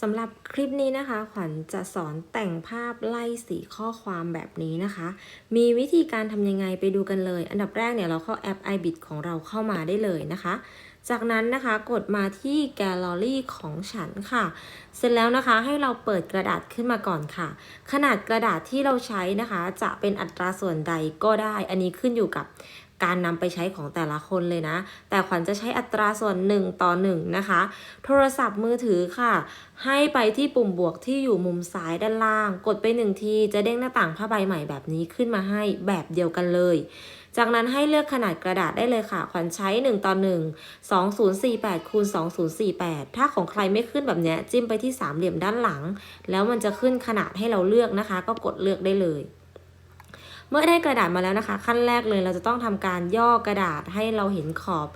สำหรับคลิปนี้นะคะ ขวัญจะสอนแต่งภาพไล่สีข้อความแบบนี้นะคะ มีวิธีการทำยังไงไปดูกันเลย อันดับแรกเนี่ยเราเข้าแอป iBit ของเราเข้ามาได้เลยนะคะ จากนั้นนะคะกดมาที่แกลเลอรี่ของฉันค่ะ เสร็จแล้วนะคะให้เราเปิดกระดาษขึ้นมาก่อนค่ะ ขนาดกระดาษที่เราใช้นะคะ จะเป็นอัตราส่วนใดก็ได้ อันนี้ขึ้นอยู่กับ การนำไปใช้ของแต่ละคนเลยนะ แต่ขวัญจะใช้อัตราส่วน 1 ต่อ 1 นะคะ โทรศัพท์มือถือค่ะ ให้ไปที่ปุ่มบวกที่อยู่มุมซ้ายด้านล่าง กดไปหนึ่งที จะเด้งหน้าต่างผ้าใบใหม่แบบนี้ขึ้นมาให้แบบเดียวกันเลย จากนั้นให้เลือกขนาดกระดาษได้เลยค่ะ ขวัญใช้ 1 ต่อ 1 2048คูณ2048 ถ้าของใครไม่ขึ้นแบบเนี้ยจิ้มไปที่สามเหลี่ยมด้านหลัง แล้วมันจะขึ้นขนาดให้เราเลือกนะคะ ก็กดเลือกได้เลย เมื่อได้กระดาษมาแล้วนะคะ ขั้นแรกเลยเราจะต้องทำการย่อกระดาษให้เราเห็นขอบ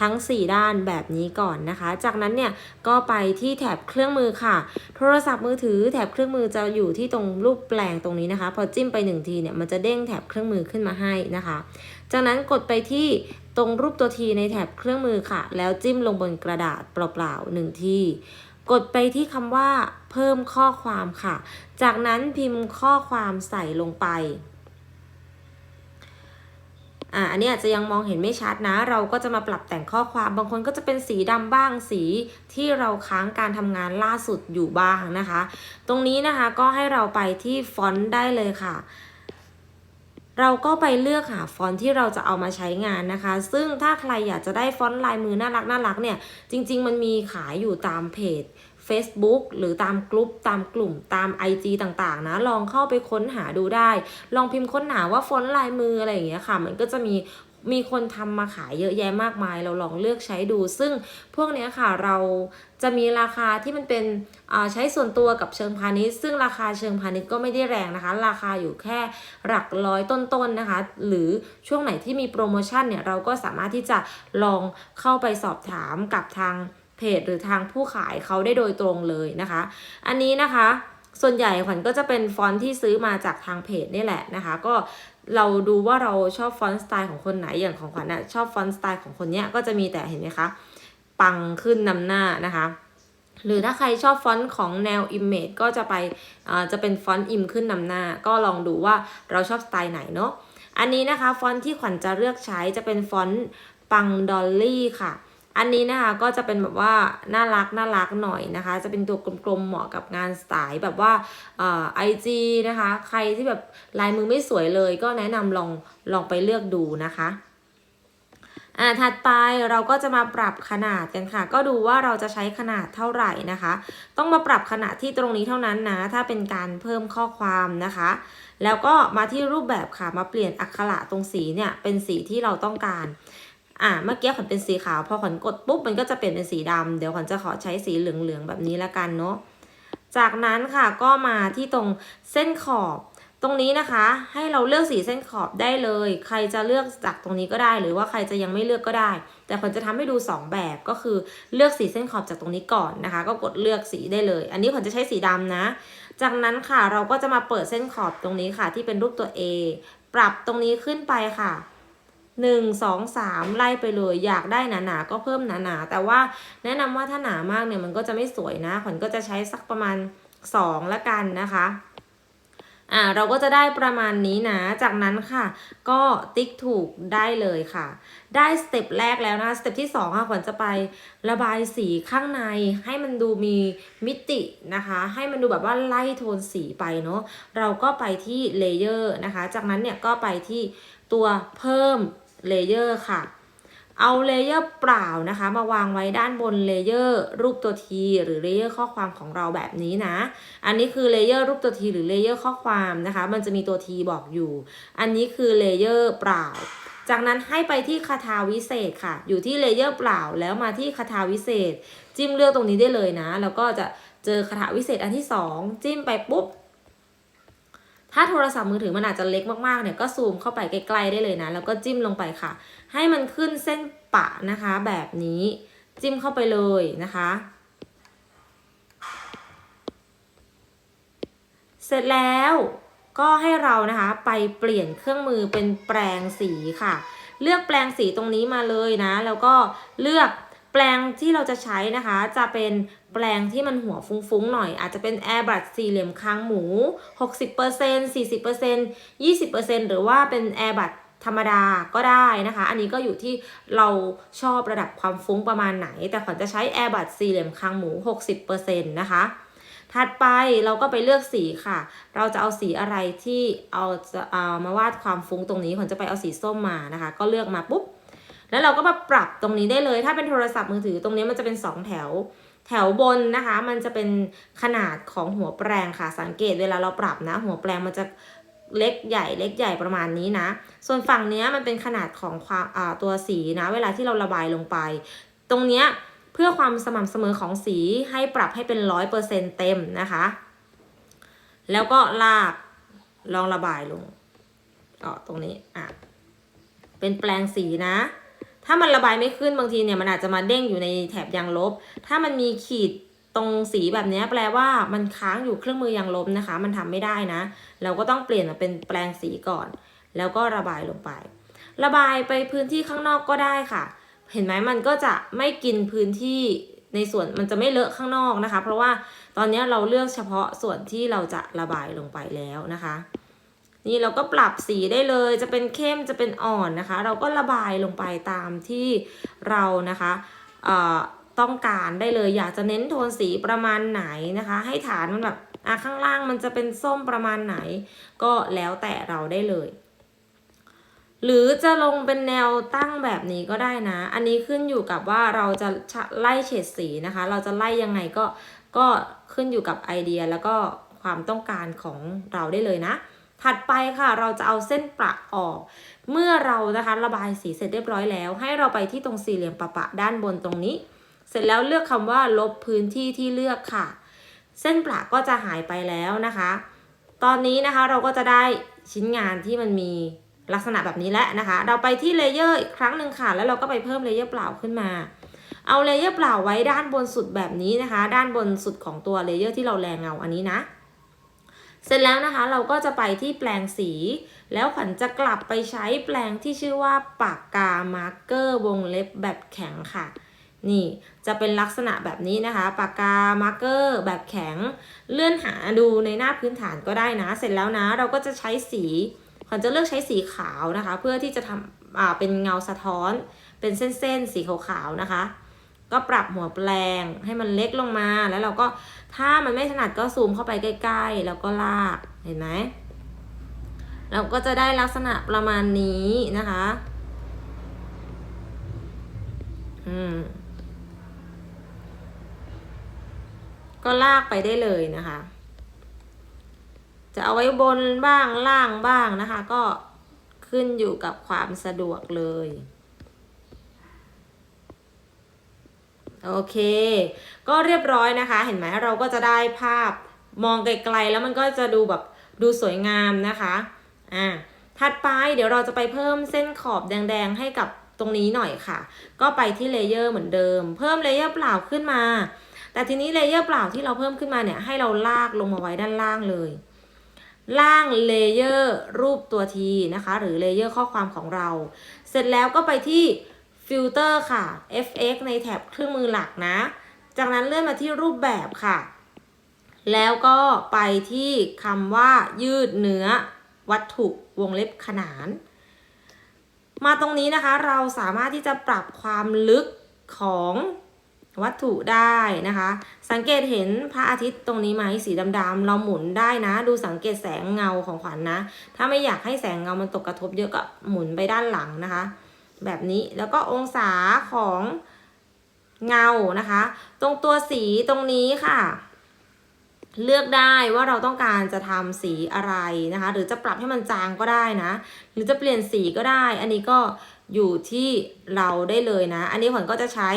ทั้ง 4 ด้านแบบนี้ก่อนนะคะ จากนั้นเนี่ยก็ไปที่แถบเครื่องมือค่ะ โทรศัพท์มือถือแถบเครื่องมือจะอยู่ที่ตรงรูปแปลงตรงนี้นะคะ พอจิ้มไปหนึ่งทีเนี่ยมันจะเด้งแถบเครื่องมือขึ้นมาให้นะคะ จากนั้นกดไปที่ตรงรูปตัวทีในแถบเครื่องมือค่ะ แล้วจิ้มลงบนกระดาษเปล่าๆหนึ่งที กดไปที่คำว่าเพิ่มข้อความค่ะ จากนั้นพิมพ์ข้อความใส่ลงไป อ่าอันนี้อาจจะยังมองเห็นไม่ชัดนะ เราก็จะมาปรับแต่งข้อความบางคนก็จะเป็นสีดำบ้างสีที่เราค้างการทำงานล่าสุดอยู่บ้างนะคะ ตรงนี้นะคะก็ให้เราไปที่ฟอนต์ได้เลยค่ะเราก็ไปเลือกหาฟอนต์ที่เราจะเอามาใช้งานนะคะ ซึ่งถ้าใครอยากจะได้ฟอนต์ลายมือน่ารักน่ารักเนี่ย จริง ๆ มันมีขายอยู่ตามเพจ Facebook หรือตามกลุ่มตามกลุ่มตาม IG ต่างๆ นะ ลองเข้าไปค้นหาดูได้ ลองพิมพ์ค้นหาว่าฟอนต์ลายมืออะไรอย่างเงี้ยค่ะ มันก็จะมีมีคนทำมาขายเยอะแยะมากมาย เราลองเลือกใช้ดู ซึ่งพวกเนี้ยค่ะเราจะมีราคาที่มันเป็นอ่าใช้ส่วนตัวกับเชิงพาณิชย์ ซึ่งราคาเชิงพาณิชย์ก็ไม่ได้แรงนะคะ ราคาอยู่แค่หลักร้อยต้นๆนะคะ หรือช่วงไหนที่มีโปรโมชั่นเนี่ยเราก็สามารถที่จะลองเข้าไปสอบถามกับทาง เพจหรือทางผู้ขายเขาได้โดยตรงเลยนะคะ อันนี้นะคะ ส่วนใหญ่ขวัญก็จะเป็นฟอนต์ที่ซื้อมาจากทางเพจนี่แหละนะคะ ก็เราดูว่าเราชอบฟอนต์สไตล์ของคนไหนอย่างของขวัญนะชอบฟอนต์สไตล์ของคนเนี้ยก็จะมีแต่เห็นไหมคะปังขึ้นนำหน้านะคะหรือถ้าใครชอบฟอนต์ของแนว Image ก็จะไปอ่าจะเป็นฟอนต์อิมขึ้นนำหน้า ก็ลองดูว่าเราชอบสไตล์ไหนเนาะอันนี้นะคะฟอนต์ที่ขวัญจะเลือกใช้จะเป็นฟอนต์ปังดอลลี่ค่ะ อันนี้นะคะก็จะเป็นแบบว่าน่ารักน่ารักหน่อยนะคะ จะเป็นตัวกลมๆเหมาะกับงานสายแบบว่าไอจีนะคะ ใครที่แบบลายมือไม่สวยเลยก็แนะนำลองลองไปเลือกดูนะคะอ่าถัดไปเราก็จะมาปรับขนาดกันค่ะ ก็ดูว่าเราจะใช้ขนาดเท่าไหร่นะคะ ต้องมาปรับขนาดที่ตรงนี้เท่านั้นนะ ถ้าเป็นการเพิ่มข้อความนะคะ แล้วก็มาที่รูปแบบค่ะมาเปลี่ยนอักขระตรงสีเนี่ยเป็นสีที่เราต้องการ อ่าเมื่อกี้ขวัญเป็นสีขาว พอขวัญกดปุ๊บมันก็จะเปลี่ยนเป็นสีดำเดี๋ยวขวัญจะขอใช้สีเหลืองๆแบบนี้ละกันเนาะจากนั้นค่ะก็มาที่ตรงเส้นขอบ ตรงนี้นะคะ ให้เราเลือกสีเส้นขอบได้เลย ใครจะเลือกจากตรงนี้ก็ได้ หรือว่าใครจะยังไม่เลือกก็ได้ แต่คนจะทำให้ดู 2 แบบก็คือเลือกสีเส้นขอบจากตรงนี้ก่อนนะคะ ก็กดเลือกสีได้เลย อันนี้ผมจะใช้สีดำนะ จากนั้นค่ะเราก็จะมาเปิดเส้นขอบตรงนี้ค่ะ ที่เป็นรูปตัว A ปรับตรงนี้ขึ้นไปค่ะ หนึ่งสองสามไล่ไปเลยอยากได้หนาๆก็เพิ่มหนาๆ แต่ว่าแนะนำว่าถ้าหนามากเนี่ยมันก็จะไม่สวยนะขวัญก็จะใช้สักประมาณสองละกันนะคะอ่าเราก็จะได้ประมาณนี้นะ จากนั้นค่ะ ก็ติ๊กถูกได้เลยค่ะ ได้สเต็ปแรกแล้วนะ สเต็ปที่สองค่ะขวัญจะไประบายสีข้างใน ให้มันดูมีมิตินะคะ ให้มันดูแบบว่าไล่โทนสีไปเนาะ เราก็ไปที่เลเยอร์นะคะ จากนั้นเนี่ยก็ไปที่ตัวเพิ่ม เลเยอร์ค่ะ เอาเลเยอร์เปล่านะคะ มาวางไว้ด้านบนเลเยอร์รูปตัวทีหรือเลเยอร์ข้อความของเราแบบนี้นะ อันนี้คือเลเยอร์รูปตัวทีหรือเลเยอร์ข้อความนะคะ มันจะมีตัวทีบอกอยู่ อันนี้คือเลเยอร์เปล่าจากนั้นให้ไปที่คาถาวิเศษค่ะ อยู่ที่เลเยอร์เปล่าแล้วมาที่คาถาวิเศษ จิ้มเลือกตรงนี้ได้เลยนะ แล้วก็จะเจอคาถาวิเศษอันที่สองจิ้มไปปุ๊บ ถ้าโทรศัพท์มือถือมันอาจจะเล็กมากๆเนี่ยก็ซูมเข้าไปใกล้ๆได้เลยนะ แล้วก็จิ้มลงไปค่ะ ให้มันขึ้นเส้นปะนะคะ แบบนี้จิ้มเข้าไปเลยนะคะ เสร็จแล้วก็ให้เรานะคะไปเปลี่ยนเครื่องมือเป็นแปรงสีค่ะ เลือกแปรงสีตรงนี้มาเลยนะ แล้วก็เลือก แปลงที่เราจะใช้นะคะ จะเป็นแปลงที่มันหัวฟุ้งๆหน่อย อาจจะเป็น Airbrush สี่เหลี่ยมคางหมู 60% 40% 20%หรือว่าเป็น Airbrush ธรรมดาก็ได้นะคะ อันนี้ก็อยู่ที่เราชอบระดับความฟุ้งประมาณไหน แต่ขวัญจะใช้ Airbrush สี่เหลี่ยมคางหมู 60%นะคะถัดไปเราก็ไปเลือกสีค่ะ เราจะเอาสีอะไรที่เอาจะเอามาวาดความฟุ้งตรงนี้ขวัญจะไปเอาสีส้มมานะคะ ก็เลือกมาปุ๊บ แล้วเราก็มาปรับตรงนี้ได้เลย ถ้าเป็นโทรศัพท์มือถือตรงนี้มันจะเป็น 2 แถว แถวบนนะคะ มันจะเป็นขนาดของหัวแปรงค่ะ สังเกตเวลาเราปรับนะ หัวแปรงมันจะเล็กใหญ่เล็กใหญ่ประมาณนี้นะ ส่วนฝั่งนี้มันเป็นขนาดของความตัวสีนะ เวลาที่เราระบายลงไป ตรงนี้เพื่อความสม่ำเสมอของสีให้ปรับให้เป็นร้อยเปอร์เซ็นเต็มนะคะ แล้วก็ลากลองระบายลงอ๋อตรงนี้อะเป็นแปลงสีนะ ถ้ามันระบายไม่ขึ้นบางทีเนี่ยมันอาจจะมาเด้งอยู่ในแถบยางลบ ถ้ามันมีขีดตรงสีแบบนี้แปลว่ามันค้างอยู่เครื่องมือยางลบนะคะ มันทำไม่ได้นะ เราก็ต้องเปลี่ยนมาเป็นแปลงสีก่อน แล้วก็ระบายลงไป ระบายไปพื้นที่ข้างนอกก็ได้ค่ะ เห็นไหมมันก็จะไม่กินพื้นที่ในส่วนมันจะไม่เลอะข้างนอกนะคะ เพราะว่าตอนนี้เราเลือกเฉพาะส่วนที่เราจะระบายลงไปแล้วนะคะ นี่เราก็ปรับสีได้เลยจะเป็นเข้มจะเป็นอ่อนนะคะ เราก็ระบายลงไปตามที่เรานะคะต้องการได้เลยอยากจะเน้นโทนสีประมาณไหนนะคะ ให้ฐานมันแบบอะข้างล่างมันจะเป็นส้มประมาณไหน ก็แล้วแต่เราได้เลย หรือจะลงเป็นแนวตั้งแบบนี้ก็ได้นะ อันนี้ขึ้นอยู่กับว่าเราจะไล่เฉดสีนะคะ เราจะไล่ยังไงก็ก็ขึ้นอยู่กับไอเดียแล้วก็ความต้องการของเราได้เลยนะ ถัดไปค่ะเราจะเอาเส้นประออก เมื่อเรานะคะระบายสีเสร็จเรียบร้อยแล้ว ให้เราไปที่ตรงสี่เหลี่ยมประปะด้านบนตรงนี้ เสร็จแล้วเลือกคำว่าลบพื้นที่ที่เลือกค่ะ เส้นประก็จะหายไปแล้วนะคะ ตอนนี้นะคะเราก็จะได้ชิ้นงานที่มันมีลักษณะแบบนี้แล้วนะคะ เราไปที่เลเยอร์อีกครั้งหนึ่งค่ะ แล้วเราก็ไปเพิ่มเลเยอร์เปล่าขึ้นมา เอาเลเยอร์เปล่าไว้ด้านบนสุดแบบนี้นะคะ ด้านบนสุดของตัวเลเยอร์ที่เราแรงเงาอันนี้นะ เสร็จแล้วนะคะเราก็จะไปที่แปลงสี แล้วขวัญจะกลับไปใช้แปลงที่ชื่อว่าปากกามาร์กเกอร์วงเล็บแบบแข็งค่ะ นี่จะเป็นลักษณะแบบนี้นะคะ ปากกามาร์กเกอร์แบบแข็ง เลื่อนหาดูในหน้าพื้นฐานก็ได้นะ เสร็จแล้วนะเราก็จะใช้สีขวัญจะเลือกใช้สีขาวนะคะ เพื่อที่จะทำอ่าเป็นเงาสะท้อน เป็นเส้นๆสีขาวๆนะคะ ก็ปรับหัวแปลงให้มันเล็กลงมา แล้วเราก็ถ้ามันไม่ถนัดก็ซูมเข้าไปใกล้ ๆ แล้วก็ลาก เห็นไหม เราก็จะได้ลักษณะประมาณนี้นะคะ อืม ก็ลากไปได้เลยนะคะ จะเอาไว้บนบ้างล่างบ้างนะคะ ก็ขึ้นอยู่กับความสะดวกเลย โอเค ก็เรียบร้อยนะคะ เห็นไหมเราก็จะได้ภาพมองไกลๆ แล้วมันก็จะดูแบบดูสวยงามนะคะอ่าถัดไปเดี๋ยวเราจะไปเพิ่มเส้นขอบแดงๆ ให้กับตรงนี้หน่อยค่ะ ก็ไปที่เลเยอร์เหมือนเดิม เพิ่มเลเยอร์เปล่าขึ้นมา แต่ทีนี้เลเยอร์เปล่าที่เราเพิ่มขึ้นมาเนี่ย ให้เราลากลงมาไว้ด้านล่างเลย ล่างเลเยอร์รูปตัวทีนะคะ หรือเลเยอร์ข้อความของเรา เสร็จแล้วก็ไปที่ ฟิลเตอร์ค่ะ fx ในแถบเครื่องมือหลักนะ จากนั้นเลื่อนมาที่รูปแบบค่ะ แล้วก็ไปที่คำว่ายืดเนื้อวัตถุวงเล็บขนาน มาตรงนี้นะคะเราสามารถที่จะปรับความลึกของวัตถุได้นะคะ สังเกตเห็นพระอาทิตย์ตรงนี้ไหมสีดำๆเราหมุนได้นะ ดูสังเกตแสงเงาของขวัญนนะ ถ้าไม่อยากให้แสงเงามันตกกระทบเยอะก็หมุนไปด้านหลังนะคะ แบบนี้แล้วก็องศาของเงานะคะ ตรงตัวสีตรงนี้ค่ะ เลือกได้ว่าเราต้องการจะทำสีอะไรนะคะ หรือจะปรับให้มันจางก็ได้นะ หรือจะเปลี่ยนสีก็ได้ อันนี้ก็อยู่ที่เราได้เลยนะ อันนี้ขวัญก็จะใช้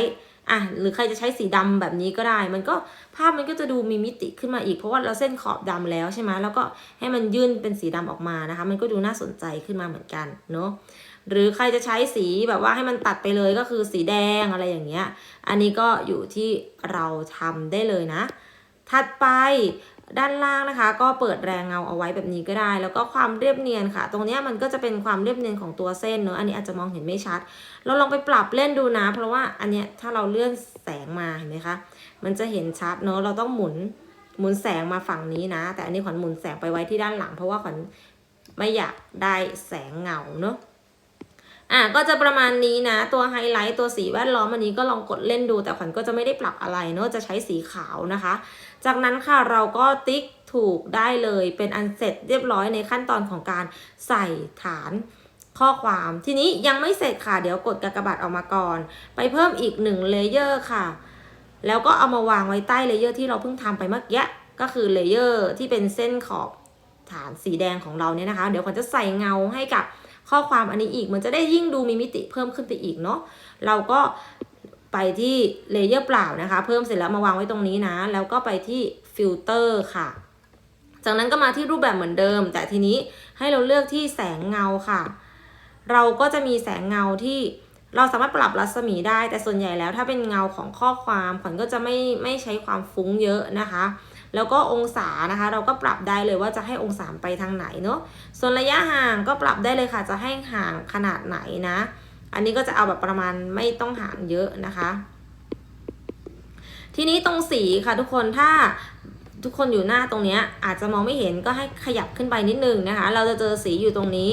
อะหรือใครจะใช้สีดำแบบนี้ก็ได้ มันก็ภาพมันก็จะดูมีมิติขึ้นมาอีกเพราะว่าเราเส้นขอบดำแล้วใช่ไหมแล้วก็ให้มันยื่นเป็นสีดำออกมานะคะ มันก็ดูน่าสนใจขึ้นมาเหมือนกันเนาะ หรือใครจะใช้สีแบบว่าให้มันตัดไปเลยก็คือสีแดงอะไรอย่างเงี้ย อันนี้ก็อยู่ที่เราทำได้เลยนะ ถัดไปด้านล่างนะคะ ก็เปิดแรงเงาเอาไว้แบบนี้ก็ได้ แล้วก็ความเรียบเนียนค่ะ ตรงเนี้ยมันก็จะเป็นความเรียบเนียนของตัวเส้นเนอะอันนี้อาจจะมองเห็นไม่ชัด เราลองไปปรับเล่นดูนะ เพราะว่าอันเนี้ยถ้าเราเลื่อนแสงมาเห็นไหมคะ มันจะเห็นชัดเนอะเราต้องหมุนหมุนแสงมาฝั่งนี้นะ แต่อันนี้ขวัญหมุนแสงไปไว้ที่ด้านหลัง เพราะว่าขวัญไม่อยากได้แสงเงาเนอะ อะก็จะประมาณนี้นะ ตัวไฮไลท์ตัวสีแวดล้อมอันนี้ก็ลองกดเล่นดู แต่ขวัญก็จะไม่ได้ปรับอะไรเนอะจะใช้สีขาวนะคะ จากนั้นค่ะเราก็ติ๊กถูกได้เลยเป็นอันเสร็จเรียบร้อยในขั้นตอนของการใส่ฐานข้อความทีนี้ยังไม่เสร็จค่ะ เดี๋ยวกดกากบาทออกมาก่อน ไปเพิ่มอีกหนึ่งเลเยอร์ค่ะ แล้วก็เอามาวางไว้ใต้เลเยอร์ที่เราเพิ่งทำไปเมื่อกี้ก็คือเลเยอร์ที่เป็นเส้นขอบ ฐานสีแดงของเราเนี่ยนะคะ เดี๋ยวขวัญจะใส่เงาให้กับข้อความอันนี้อีก มันจะได้ยิ่งดูมีมิติเพิ่มขึ้นไปอีกเนาะเราก็ไปที่เลเยอร์เปล่านะคะ เพิ่มเสร็จแล้วมาวางไว้ตรงนี้นะ แล้วก็ไปที่ฟิลเตอร์ค่ะ จากนั้นก็มาที่รูปแบบเหมือนเดิม แต่ทีนี้ให้เราเลือกที่แสงเงาค่ะ เราก็จะมีแสงเงาที่เราสามารถปรับรัศมีได้ แต่ส่วนใหญ่แล้วถ้าเป็นเงาของข้อความขวัญก็จะไม่ไม่ใช้ความฟุ้งเยอะนะคะ แล้วก็องศานะคะ เราก็ปรับได้เลยว่าจะให้องศาไปทางไหนเนาะส่วนระยะห่างก็ปรับได้เลยค่ะ จะให้ห่างขนาดไหนนะ อันนี้ก็จะเอาแบบประมาณไม่ต้องห่างเยอะนะคะ ทีนี้ตรงสีค่ะทุกคนถ้าทุกคนอยู่หน้าตรงนี้อาจจะมองไม่เห็นก็ให้ขยับขึ้นไปนิดนึงนะคะ เราจะเจอสีอยู่ตรงนี้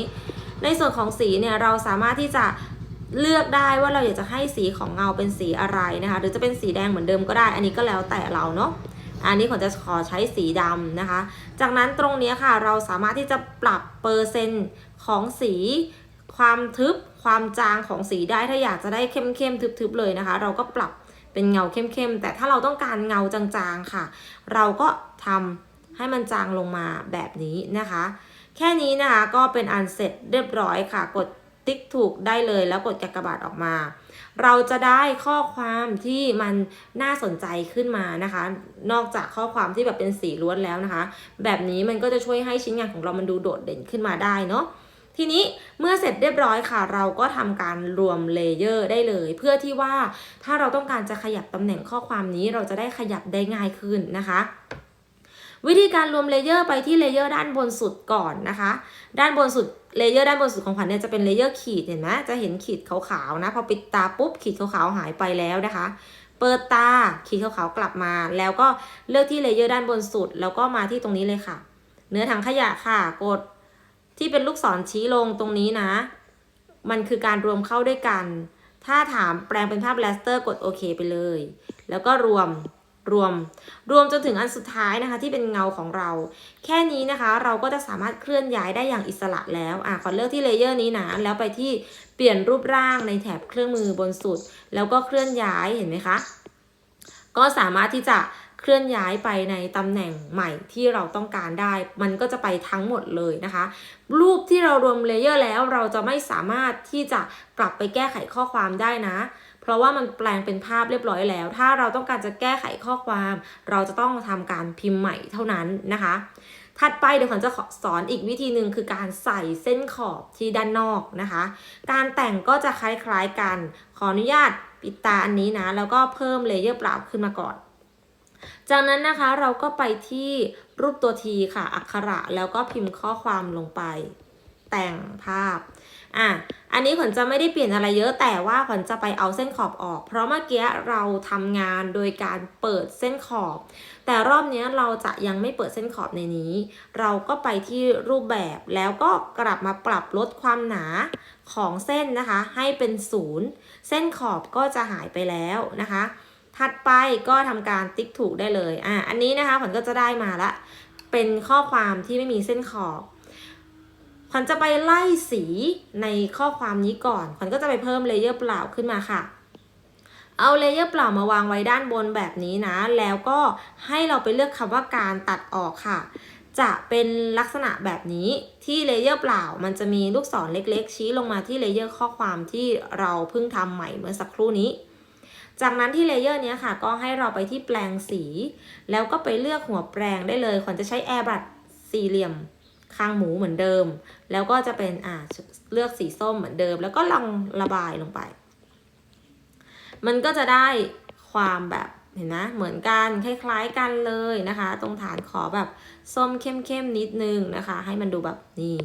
ในส่วนของสีเนี่ยเราสามารถที่จะเลือกได้ว่าเราอยากจะให้สีของเงาเป็นสีอะไรนะคะ หรือจะเป็นสีแดงเหมือนเดิมก็ได้ อันนี้ก็แล้วแต่เราเนาะ อันนี้ขอจะขอใช้สีดำนะคะ จากนั้นตรงนี้ค่ะเราสามารถที่จะปรับเปอร์เซ็นต์ของสีความทึบความจางของสีได้ถ้าอยากจะได้เข้มๆทึบๆเลยนะคะ เราก็ปรับเป็นเงาเข้มๆแต่ถ้าเราต้องการเงาจางๆค่ะ เราก็ทำให้มันจางลงมาแบบนี้นะคะ แค่นี้นะคะก็เป็นอันเสร็จเรียบร้อยค่ะกด ติ๊กถูกได้เลยแล้วกดกากบาทออกมา เราจะได้ข้อความที่มันน่าสนใจขึ้นมานะคะ นอกจากข้อความที่แบบเป็นสีล้วนแล้วนะคะ แบบนี้มันก็จะช่วยให้ชิ้นงานของเรามันดูโดดเด่นขึ้นมาได้เนาะทีนี้เมื่อเสร็จเรียบร้อยค่ะ เราก็ทำการรวมเลเยอร์ได้เลย เพื่อที่ว่าถ้าเราต้องการจะขยับตำแหน่งข้อความนี้เราจะได้ขยับได้ง่ายขึ้นนะคะวิธีการรวมเลเยอร์ไปที่เลเยอร์ด้านบนสุดก่อนนะคะ ด้านบนสุด เลเยอร์ด้านบนสุดของขวัญเนี่ยจะเป็นเลเยอร์ขีดเห็นไหมจะเห็นขีดขาวๆนะ พอปิดตาปุ๊บขีดขาวๆหายไปแล้วนะคะ เปิดตาขีดขาวๆกลับมา แล้วก็เลือกที่เลเยอร์ด้านบนสุด แล้วก็มาที่ตรงนี้เลยค่ะ เนื้อถังขยะค่ะกดที่เป็นลูกศรชี้ลงตรงนี้นะ มันคือการรวมเข้าด้วยกัน ถ้าถามแปลงเป็นภาพแรสเตอร์กดโอเคไปเลย แล้วก็รวม รวม รวมจนถึงอันสุดท้ายนะคะที่เป็นเงาของเรา แค่นี้นะคะ เราก็จะสามารถเคลื่อนย้ายได้อย่างอิสระแล้วอะขอเลือกที่เลเยอร์นี้นะแล้วไปที่เปลี่ยนรูปร่างในแถบเครื่องมือบนสุด แล้วก็เคลื่อนย้ายเห็นไหมคะก็สามารถที่จะเคลื่อนย้ายไปในตำแหน่งใหม่ที่เราต้องการได้ มันก็จะไปทั้งหมดเลยนะคะ รูปที่เรารวมเลเยอร์แล้วเราจะไม่สามารถที่จะกลับไปแก้ไขข้อความได้นะ เพราะว่ามันแปลงเป็นภาพเรียบร้อยแล้ว ถ้าเราต้องการจะแก้ไขข้อความ เราจะต้องทำการพิมพ์ใหม่เท่านั้นนะคะ ถัดไปเดี๋ยวขวัญจะสอนอีกวิธีหนึ่งคือการใส่เส้นขอบที่ด้านนอกนะคะ การแต่งก็จะคล้ายๆกัน ขออนุญาตปิดตาอันนี้นะ แล้วก็เพิ่มเลเยอร์เปล่าขึ้นมาก่อนจากนั้นนะคะเราก็ไปที่รูปตัวทีค่ะ อักขระแล้วก็พิมพ์ข้อความลงไป แต่งภาพอะอันนี้ขวัญจะไม่ได้เปลี่ยนอะไรเยอะแต่ว่าขวัญจะไปเอาเส้นขอบออก เพราะเมื่อกี้เราทำงานโดยการเปิดเส้นขอบ แต่รอบนี้เราจะยังไม่เปิดเส้นขอบในนี้ เราก็ไปที่รูปแบบแล้วก็กลับมาปรับลดความหนาของเส้นนะคะ ให้เป็นศูนย์เส้นขอบก็จะหายไปแล้วนะคะ ถัดไปก็ทำการติ๊กถูกได้เลยอะอันนี้นะคะผลก็จะได้มาละเป็นข้อความที่ไม่มีเส้นขอบ ขวัญจะไปไล่สีในข้อความนี้ก่อน ขวัญก็จะไปเพิ่มเลเยอร์เปล่าขึ้นมาค่ะ เอาเลเยอร์เปล่ามาวางไว้ด้านบนแบบนี้นะ แล้วก็ให้เราไปเลือกคำว่าการตัดออกค่ะ จะเป็นลักษณะแบบนี้ที่เลเยอร์เปล่า มันจะมีลูกศรเล็กๆ ชี้ลงมาที่เลเยอร์ข้อความที่เราเพิ่งทำใหม่เมื่อสักครู่นี้จากนั้นที่เลเยอร์นี้ค่ะ ก็ให้เราไปที่แปลงสี แล้วก็ไปเลือกหัวแปลงได้เลย ขวัญจะใช้แอร์บัตสี่เหลี่ยมคางหมูเหมือนเดิม แล้วก็จะเป็นอ่าเลือกสีส้มเหมือนเดิม แล้วก็ลองระบายลงไป มันก็จะได้ความแบบเห็นไหมเหมือนกันคล้ายๆกันเลยนะคะ ตรงฐานขอแบบส้มเข้มๆนิดนึงนะคะ ให้มันดูแบบนี่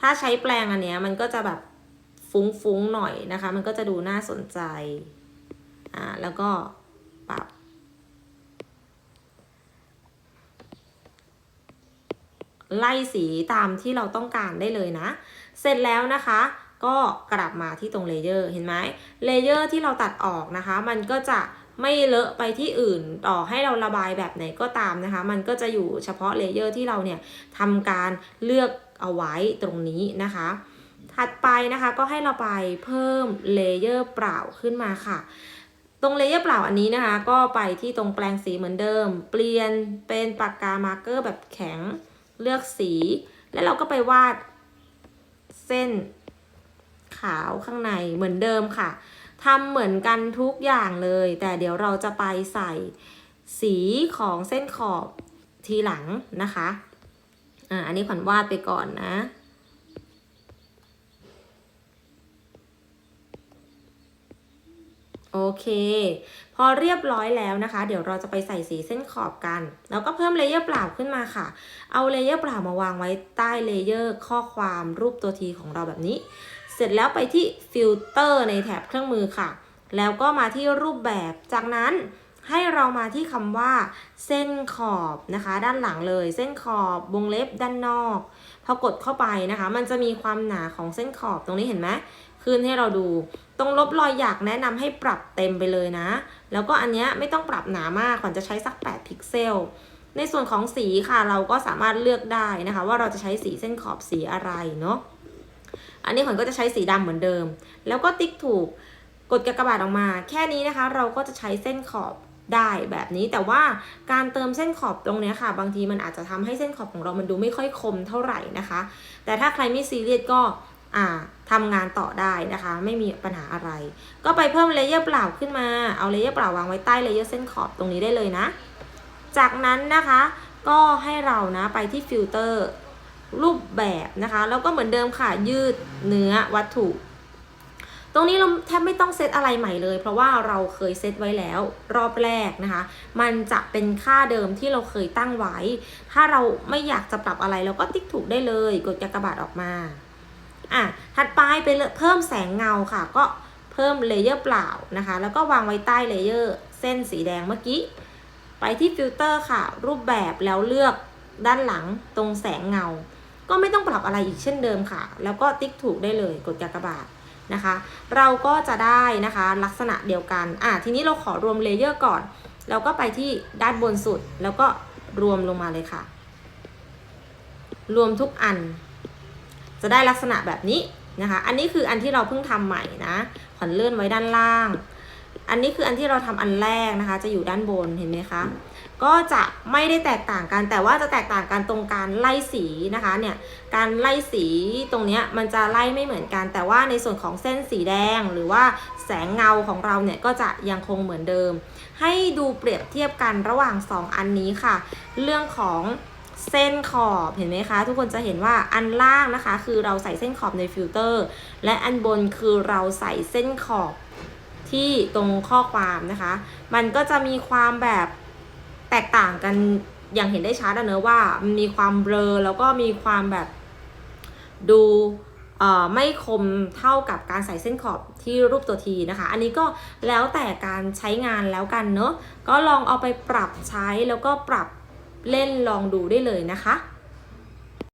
ถ้าใช้แปลงอันเนี้ยมันก็จะแบบฟุ้งๆหน่อยนะคะ มันก็จะดูน่าสนใจอ่าแล้วก็ปรับ ไล่สีตามที่เราต้องการได้เลยนะ เสร็จแล้วนะคะ ก็กลับมาที่ตรงเลเยอร์เห็นไหมเลเยอร์ที่เราตัดออกนะคะ มันก็จะไม่เลอะไปที่อื่นต่อให้เราระบายแบบไหนก็ตามนะคะ มันก็จะอยู่เฉพาะเลเยอร์ที่เราเนี่ยทำการเลือกเอาไว้ตรงนี้นะคะ ถัดไปนะคะก็ให้เราไปเพิ่มเลเยอร์เปล่าขึ้นมาค่ะ ตรงเลเยอร์เปล่าอันนี้นะคะ ก็ไปที่ตรงแปลงสีเหมือนเดิม เปลี่ยนเป็นปากกามาร์กเกอร์แบบแข็ง เลือกสี แล้วเราก็ไปวาดเส้นขาวข้างในเหมือนเดิมค่ะทำเหมือนกันทุกอย่างเลย แต่เดี๋ยวเราจะไปใส่สีของเส้นขอบทีหลังนะคะ อ่า อันนี้ขวัญวาดไปก่อนนะ โอเค พอเรียบร้อยแล้วนะคะ เดี๋ยวเราจะไปใส่สีเส้นขอบกัน แล้วก็เพิ่มเลเยอร์เปล่าขึ้นมาค่ะ เอาเลเยอร์เปล่ามาวางไว้ใต้เลเยอร์ข้อความรูปตัวทีของเราแบบนี้ เสร็จแล้วไปที่ฟิลเตอร์ในแถบเครื่องมือค่ะ แล้วก็มาที่รูปแบบ จากนั้นให้เรามาที่คำว่า เส้นขอบนะคะ ด้านหลังเลย เส้นขอบวงเล็บด้านนอก พอกดเข้าไปนะคะ มันจะมีความหนาของเส้นขอบตรงนี้เห็นไหม ขึ้นให้เราดู ตรงลบรอยหยักแนะนำให้ปรับเต็มไปเลยนะ แล้วก็อันเนี้ยไม่ต้องปรับหนามากขวัญจะใช้สัก 8 พิกเซล ในส่วนของสีค่ะเราก็สามารถเลือกได้นะคะ ว่าเราจะใช้สีเส้นขอบสีอะไรเนาะอันนี้ขวัญก็จะใช้สีดำเหมือนเดิม แล้วก็ติ๊กถูกกดกากบาทออกมา แค่นี้นะคะ เราก็จะใช้เส้นขอบได้แบบนี้แต่ว่าการเติมเส้นขอบตรงนี้ค่ะ บางทีมันอาจจะทำให้เส้นขอบของเรามันดูไม่ค่อยคมเท่าไหร่นะคะ แต่ถ้าใครไม่ซีเรียสก็ ทำงานต่อได้นะคะ ไม่มีปัญหาอะไร ก็ไปเพิ่มเลเยอร์เปล่าขึ้นมา เอาเลเยอร์เปล่าวางไว้ใต้เลเยอร์เส้นขอบตรงนี้ได้เลยนะ จากนั้นนะคะก็ให้เรานะไปที่ฟิลเตอร์รูปแบบนะคะ แล้วก็เหมือนเดิมค่ะยืดเนื้อวัตถุ ตรงนี้เราแทบไม่ต้องเซตอะไรใหม่เลย เพราะว่าเราเคยเซตไว้แล้วรอบแรกนะคะ มันจะเป็นค่าเดิมที่เราเคยตั้งไว้ ถ้าเราไม่อยากจะปรับอะไรเราก็ติ๊กถูกได้เลย กดกากบาทออกมา อะถัดไปไปเพิ่มแสงเงาค่ะ ก็เพิ่มเลเยอร์เปล่านะคะ แล้วก็วางไว้ใต้เลเยอร์เส้นสีแดงเมื่อกี้ ไปที่ฟิลเตอร์ค่ะ รูปแบบแล้วเลือกด้านหลังตรงแสงเงา ก็ไม่ต้องปรับอะไรอีกเช่นเดิมค่ะ แล้วก็ติ๊กถูกได้เลยกดกากบาทนะคะ เราก็จะได้นะคะลักษณะเดียวกัน อะทีนี้เราขอรวมเลเยอร์ก่อน แล้วก็ไปที่ด้านบนสุด แล้วก็รวมลงมาเลยค่ะ รวมทุกอัน จะได้ลักษณะแบบนี้นะคะ อันนี้คืออันที่เราเพิ่งทำใหม่นะขวัญเลื่อนไว้ด้านล่าง อันนี้คืออันที่เราทำอันแรกนะคะ จะอยู่ด้านบนเห็นไหมคะ ก็จะไม่ได้แตกต่างกัน แต่ว่าจะแตกต่างกันตรงการไล่สีนะคะเนี่ย การไล่สีตรงนี้มันจะไล่ไม่เหมือนกัน แต่ว่าในส่วนของเส้นสีแดงหรือว่าแสงเงาของเราเนี่ยก็จะยังคงเหมือนเดิม ให้ดูเปรียบเทียบกันระหว่าง 2 อันนี้ค่ะ เรื่องของ เส้นขอบเห็นไหมคะ ทุกคนจะเห็นว่าอันล่างนะคะ คือเราใส่เส้นขอบในฟิลเตอร์ และอันบนคือเราใส่เส้นขอบที่ตรงข้อความนะคะ มันก็จะมีความแบบแตกต่างกันอย่างเห็นได้ชัดอะเนอะว่ามันมีความเบลอแล้วก็มีความแบบดูไม่คมเท่ากับการใส่เส้นขอบที่รูปตัวทีนะคะ อันนี้ก็แล้วแต่การใช้งานแล้วกันเนอะก็ลองเอาไปปรับใช้แล้วก็ปรับ เล่นลองดูได้เลยนะคะ